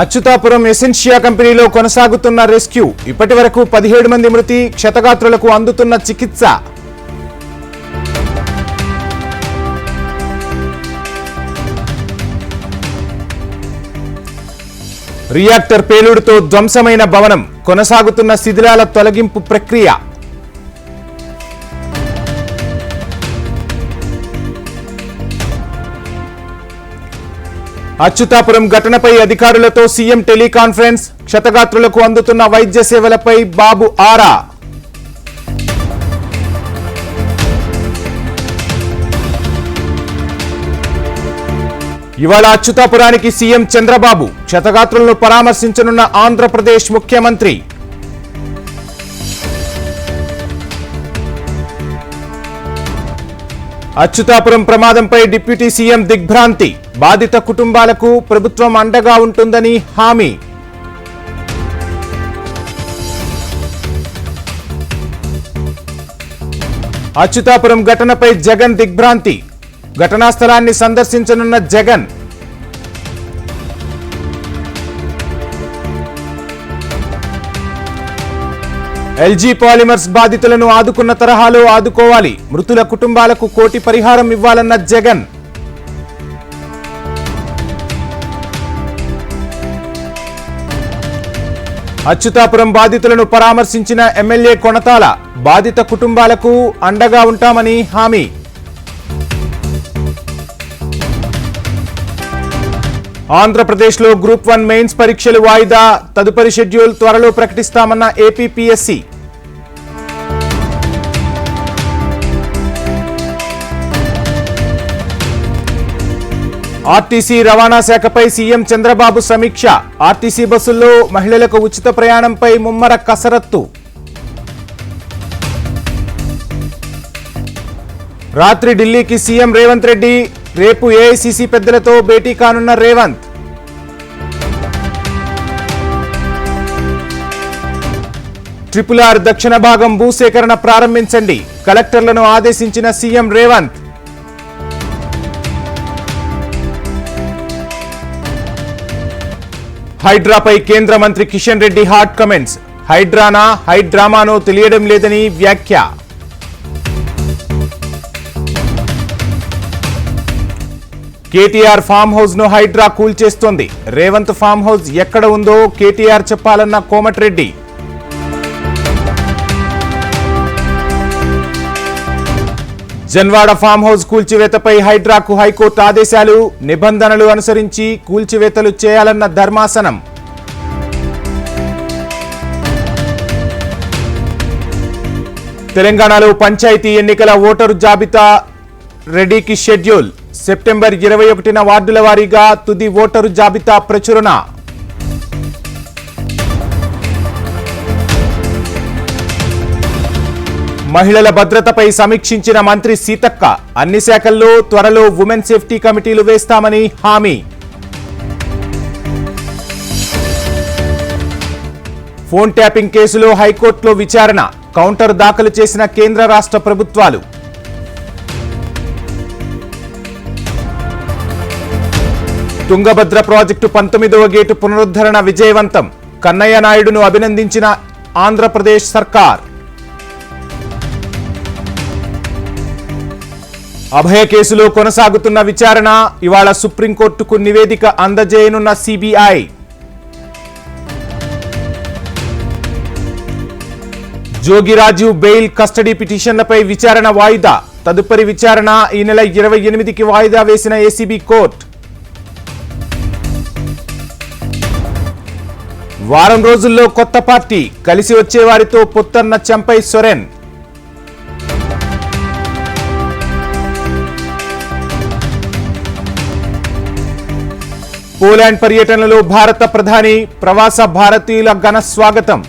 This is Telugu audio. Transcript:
అచ్యుతాపురం ఎసెన్షియా కంపెనీలో కొనసాగుతున్న రెస్క్యూ. ఇప్పటి వరకు పదిహేడు మంది మృతి క్షతగాత్రులకు అందుతున్న చికిత్స. రియాక్టర్ పేలుడుతో ధ్వంసమైన భవనం. కొనసాగుతున్న శిథిలాల తొలగింపు ప్రక్రియ. అచ్యుతాపురం ఘటనపై అధికారులతో సీఎం టెలికాన్ఫరెన్స్ క్షతగాత్రులకు అందుతున్న వైద్య సేవలపై బాబు ఆరా. ఇవాళ అచ్యుతాపురానికి సీఎం చంద్రబాబు క్షతగాత్రులను పరామర్శించనున్న ఆంధ్రప్రదేశ్ ముఖ్యమంత్రి. అచ్యుతాపురం ప్రమాదంపై డిప్యూటీ సీఎం దిగ్భ్రాంతి. బాధిత కుటుంబాలకు ప్రభుత్వం అండగా ఉంటుందని హామీ. అచ్యుతాపురం ఘటనపై జగన్ దిగ్భ్రాంతి. ఘటనా స్థలాన్ని సందర్శించనున్న జగన్ ఎల్జీ పాలిమర్స్ బాధితులను ఆదుకున్న తరహాలో ఆదుకోవాలి. మృతుల కుటుంబాలకు కోటి పరిహారం ఇవ్వాలన్న జగన్. అచ్యుతాపురం బాధితులను పరామర్శించిన ఎమ్మెల్యే కొనతాల బాధిత కుటుంబాలకు అండగా ఉంటామని హామీ. ఆంధ్రప్రదేశ్లో గ్రూప్ వన్ మెయిన్స్ పరీక్షలు వాయిదా. తదుపరి షెడ్యూల్ త్వరలో ప్రకటిస్తామన్న ఏపీపీఎస్సీ. ఆర్టీసీ రవాణా శాఖపై సీఎం చంద్రబాబు సమీక్ష. ఆర్టీసీ బస్సుల్లో మహిళలకు ఉచిత ప్రయాణంపై ముమ్మర కసరత్తు. రాత్రి ఢిల్లీకి సీఎం రేవంత్ రెడ్డి రేపు ఏఐసీసీ పెద్దలతో భేటీ కానున్న రేవంత్. ట్రిపుల్ ఆర్ దక్షిణ భాగం భూసేకరణ ప్రారంభించండి. కలెక్టర్లను ఆదేశించిన సీఎం రేవంత్. హైడ్రాపై కేంద్ర మంత్రి కిషన్ రెడ్డి హాట్ కమెంట్స్. హైడ్రానా హైడ్రామానో తెలియడం లేదని వ్యాఖ్య. కేటీఆర్ ఫామ్ హౌస్ను హైడ్రా కూల్చేస్తోంది రేవంత్ ఫామ్ హౌస్ ఎక్కడ ఉందో కేటీఆర్ చెప్పాలన్న కోమటిరెడ్డి. జన్వాడ ఫామ్ హౌస్ కూల్చివేతపై హైడ్రాకు హైకోర్టు ఆదేశాలు నిబంధనలు అనుసరించి కూల్చివేతలు చేయాలన్న ధర్మాసనం. తెలంగాణలో పంచాయతీ ఎన్నికల ఓటరు జాబితా రెడీకి షెడ్యూల్. సెప్టెంబర్ ఇరవై ఒకటిన వార్డుల వారీగా తుది ఓటరు జాబితా ప్రచురణ. మహిళల భద్రతపై సమీక్షించిన మంత్రి సీతక్క అన్ని శాఖల్లో త్వరలో ఉమెన్ సేఫ్టీ కమిటీలు వేస్తామని హామీ. ఫోన్ ట్యాపింగ్ కేసులో హైకోర్టులో విచారణ కౌంటర్ దాఖలు చేసిన కేంద్ర రాష్ట్ర ప్రభుత్వాలు. తుంగభద్ర ప్రాజెక్టు పంతొమ్మిదవ గేటు పునరుద్ధరణ విజయవంతం. కన్నయ్య నాయుడును అభినందించిన ఆంధ్రప్రదేశ్ సర్కార్. అభయ కేసులో కొనసాగుతున్న విచారణ ఇవాళ సుప్రీంకోర్టుకు నివేదిక అందజేయనున్న సిబిఐ. జోగిరాజు బెయిల్ కస్టడీ పిటిషన్లపై విచారణ వాయిదా. తదుపరి విచారణ ఈ నెల ఇరవై ఎనిమిదికి వాయిదా వేసిన ఏసీబీ కోర్టు. వారం రోజుల్లో కొత్త పార్టీ కలిసి వచ్చేవారితో పుత్తన్న చెంపై చంపై సొరెన్. పోలాండ్ పర్యటనలో భారత ప్రధాని ప్రవాస భారతీయుల ఘన స్వాగతం.